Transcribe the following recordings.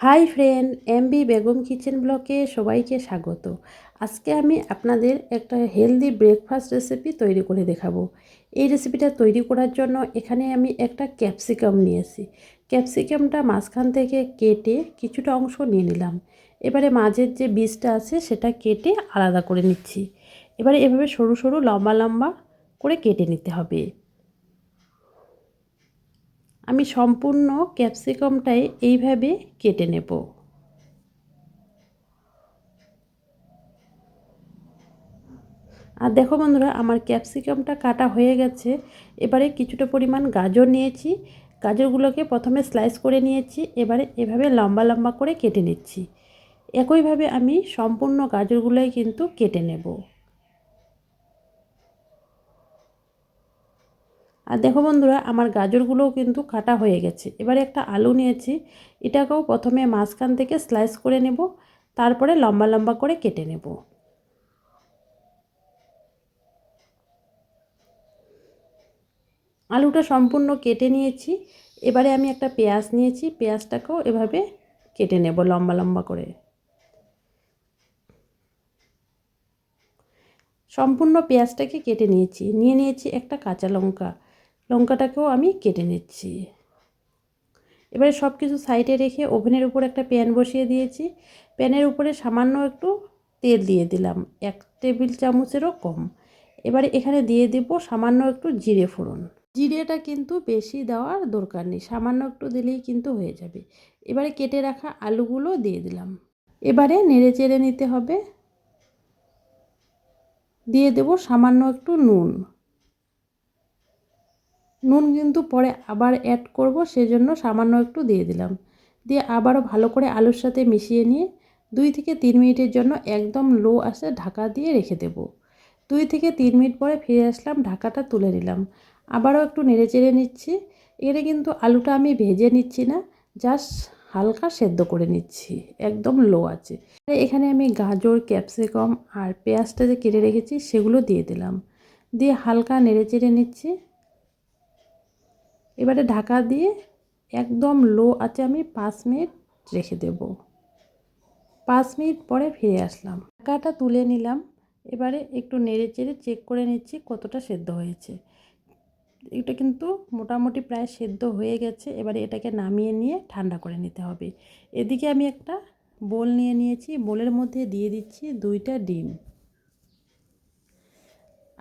Hi friend MB Begum kitchen ব্লকে সবাইকে স্বাগত। আজকে আমি আপনাদের একটা হেলদি ব্রেকফাস্ট রেসিপি তৈরি করে দেখাবো। এই রেসিপিটা তৈরি করার জন্য এখানে আমি একটা ক্যাপসিকাম নিয়েছি। ক্যাপসিকামটা মাঝখান থেকে কেটে কিছুটা অংশ নিয়ে নিলাম। এবারে মাঝের যে বীজটা আছে সেটা কেটে আলাদা করে নিচ্ছি। এবারে এভাবে সরু সরু লম্বা লম্বা করে কেটে নিতে হবে। আমি সম্পূর্ণ ক্যাপসিকামটাই এইভাবে কেটে নেব। আর দেখো বন্ধুরা, আমার ক্যাপসিকামটা কাটা হয়ে গেছে। এবারে কিছুটা পরিমাণ গাজর নিয়েছি। গাজরগুলোকে প্রথমে স্লাইস করে নিয়েছি। এবারে এভাবে লম্বা লম্বা করে কেটে নিচ্ছি। একইভাবে আমি সম্পূর্ণ গাজরগুলোই কিন্তু কেটে নেব। আর দেখো বন্ধুরা, আমার গাজরগুলোও কিন্তু কাটা হয়ে গেছে। এবারে একটা আলু নিয়েছি, এটাকেও প্রথমে মাঝখান থেকে স্লাইস করে নেব, তারপরে লম্বা লম্বা করে কেটে নেব। আলুটা সম্পূর্ণ কেটে নিয়েছি, এবারে আমি একটা পেঁয়াজ নিয়েছি, পেঁয়াজটাকেও এভাবে কেটে নেব লম্বা লম্বা করে। সম্পূর্ণ পেঁয়াজটাকে কেটে নিয়েছি, নিয়ে নিয়েছি একটা কাঁচা লঙ্কা। লঙ্কাটাকেও আমি কেটে নিচ্ছি। এবারে সব কিছু সাইডে রেখে ওভেনের উপর একটা প্যান বসিয়ে দিয়েছি। প্যানের উপরে সামান্য একটু তেল দিয়ে দিলাম, এক টেবিল চামচেরও কম। এবারে এখানে দিয়ে দেব সামান্য একটু জিরে ফোড়ন। জিরেটা কিন্তু বেশি দেওয়ার দরকার নেই, সামান্য একটু দিলেই কিন্তু হয়ে যাবে। এবারে কেটে রাখা আলুগুলো দিয়ে দিলাম। এবারে নেড়ে চেড়ে নিতে হবে। দিয়ে দেব সামান্য একটু নুন। নুন কিন্তু পরে আবার অ্যাড করব, সেজন্য সামান্য একটু দিয়ে দিলাম। দিয়ে আবারও ভালো করে আলুর সাথে মিশিয়ে নিয়ে দুই থেকে তিন মিনিটের জন্য একদম লো আসে ঢাকা দিয়ে রেখে দেব। দুই থেকে তিন মিনিট পরে ফিরে আসলাম, ঢাকাটা তুলে নিলাম। আবারও একটু নেড়ে চেড়ে নিচ্ছি। এখানে কিন্তু আলুটা আমি ভেজে নিচ্ছি না জাস্ট হালকা সেদ্ধ করে নিচ্ছি, একদম লো আছে। এখানে আমি গাজর ক্যাপসিকাম আর পেঁয়াজটা যে কেটে রেখেছি, সেগুলো দিয়ে দিলাম। দিয়ে হালকা নেড়ে চেড়ে নিচ্ছি। এবারে ঢাকা দিয়ে একদম লো আছে আমি পাঁচ মিনিট রেখে দেব। পাঁচ মিনিট পরে ফিরে আসলাম। ঢাকাটা তুলে নিলাম। এবারে একটু নেড়ে চেড়ে চেক করে নিচ্ছি কতটা সেদ্ধ হয়েছে। এটা কিন্তু মোটামুটি প্রায় সেদ্ধ হয়ে গেছে। এবারে এটাকে নামিয়ে নিয়ে ঠান্ডা করে নিতে হবে। এদিকে আমি একটা বোল নিয়ে নিয়েছি। বোলের মধ্যে দিয়ে দিচ্ছি দুইটা ডিম।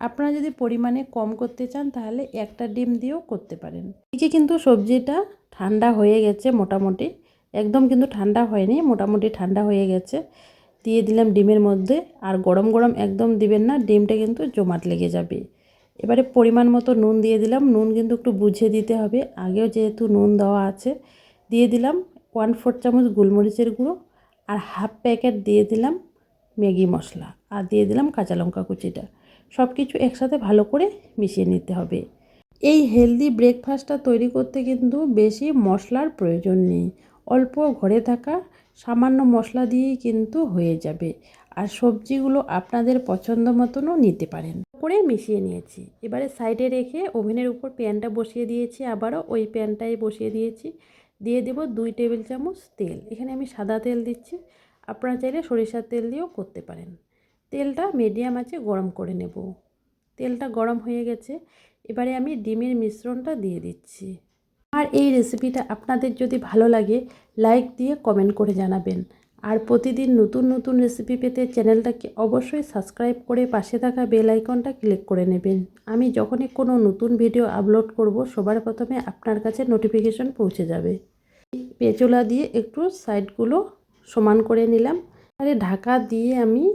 আপনারা যদি পরিমাণে কম করতে চান, তাহলে একটা ডিম দিয়েও করতে পারেন। এদিকে কিন্তু সবজিটা ঠান্ডা হয়ে গেছে মোটামুটি, একদম কিন্তু ঠান্ডা হয়নি, মোটামুটি ঠান্ডা হয়ে গেছে। দিয়ে দিলাম ডিমের মধ্যে, আর গরম গরম একদম দিবেন না, ডিমটা কিন্তু জমাট লেগে যাবে। এবারে পরিমাণ মতো নুন দিয়ে দিলাম, নুন কিন্তু একটু বুঝে দিতে হবে। আগেও যেহেতু নুন দেওয়া আছে, দিয়ে দিলাম ওয়ান ফোর চামচ গোলমরিচের গুঁড়ো, আর হাফ প্যাকেট দিয়ে দিলাম ম্যাগি মশলা, আর দিয়ে দিলাম কাঁচা লঙ্কা কুচিটা। সব কিছু একসাথে ভালো করে মিশিয়ে নিতে হবে। এই হেলদি ব্রেকফাস্টটা তৈরি করতে কিন্তু বেশি মশলার প্রয়োজন নেই। অল্প ঘরে থাকা সামান্য মশলা দিয়েই কিন্তু হয়ে যাবে। আর সবজিগুলো আপনাদের পছন্দ মতনও নিতে পারেন। করে মিশিয়ে নিয়েছি। এবারে সাইডে রেখে ওভেনের উপর প্যানটা বসিয়ে দিয়েছি আবারও। ওই প্যানটাই বসিয়ে দিয়েছি। দিয়ে দেব দুই টেবিল চামচ তেল। এখানে আমি সাদা তেল দিচ্ছি। আপনারা চাইলে সরিষার তেল দিয়েও করতে পারেন। তেলটা মিডিয়াম আছে গরম করে নেব। তেলটা গরম হয়ে গেছে, এবারে আমি ডিমের মিশ্রণটা দিয়ে দিচ্ছি। আর এই রেসিপিটা আপনাদের যদি ভালো লাগে লাইক দিয়ে কমেন্ট করে জানাবেন। আর প্রতিদিন নতুন নতুন রেসিপি পেতে চ্যানেলটাকে অবশ্যই সাবস্ক্রাইব করে পাশে থাকা বেল আইকনটা ক্লিক করে নেবেন। আমি যখনই কোনো নতুন ভিডিও আপলোড করব, সবার প্রথমে আপনার কাছে নোটিফিকেশন পৌঁছে যাবে। পেঁচোলা দিয়ে একটু সাইডগুলো সমান করে নিলাম। আরে ঢাকা দিয়ে আমি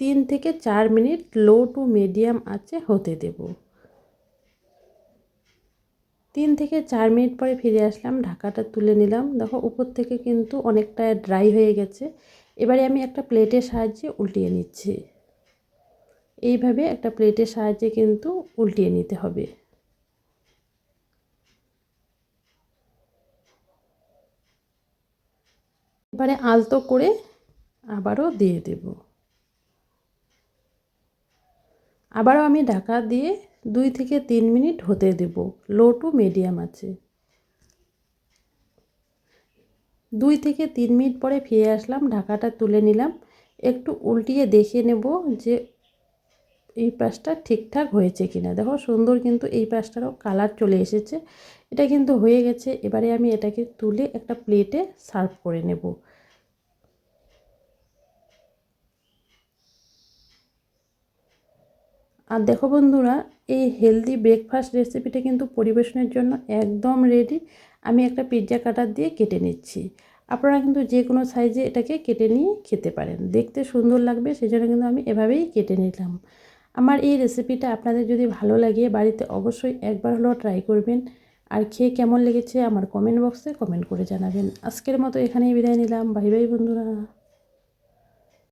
তিন থেকে চার মিনিট লো টু মিডিয়াম আছে হতে দেব। তিন থেকে চার মিনিট পরে ফিরে আসলাম, ঢাকাটা তুলে নিলাম। দেখো, উপর থেকে কিন্তু অনেকটা ড্রাই হয়ে গেছে। এবারে আমি একটা প্লেটের সাহায্যে উল্টিয়ে নিচ্ছি। এইভাবে একটা প্লেটের সাহায্যে কিন্তু উল্টিয়ে নিতে হবে। এবারে আলতো করে আবারও দিয়ে দেব। আবারও আমি ঢাকা দিয়ে দুই থেকে তিন মিনিট হতে দেব। লো টু মিডিয়াম আছে। দুই থেকে তিন মিনিট পরে ফিরে আসলাম, ঢাকাটা তুলে নিলাম। একটু উল্টিয়ে দেখে নেব যে এই পাশটা ঠিকঠাক হয়েছে কিনা। দেখো সুন্দর কিন্তু এই পাশটারও কালার চলে এসেছে। এটা কিন্তু হয়ে গেছে। এবারে আমি এটাকে তুলে একটা প্লেটে সার্ভ করে নেব। আর দেখো বন্ধুরা, এই হেলদি ব্রেকফাস্ট রেসিপিটা কিন্তু পরিবেশনের জন্য একদম রেডি আমি একটা পিৎজা কাটার দিয়ে কেটে নিচ্ছি। আপনারা কিন্তু যে কোনো সাইজে এটাকে কেটে নিয়ে খেতে পারেন। দেখতে সুন্দর লাগবে, সেজন্য কিন্তু আমি এভাবেই কেটে নিলাম। আমার এই রেসিপিটা আপনাদের যদি ভালো লাগে, বাড়িতে অবশ্যই একবার হলেও ট্রাই করবেন। আর খেয়ে কেমন লেগেছে আমার কমেন্ট বক্সে কমেন্ট করে জানাবেন। আজকের মতো এখানেই বিদায় নিলাম। বাই বাই বন্ধুরা।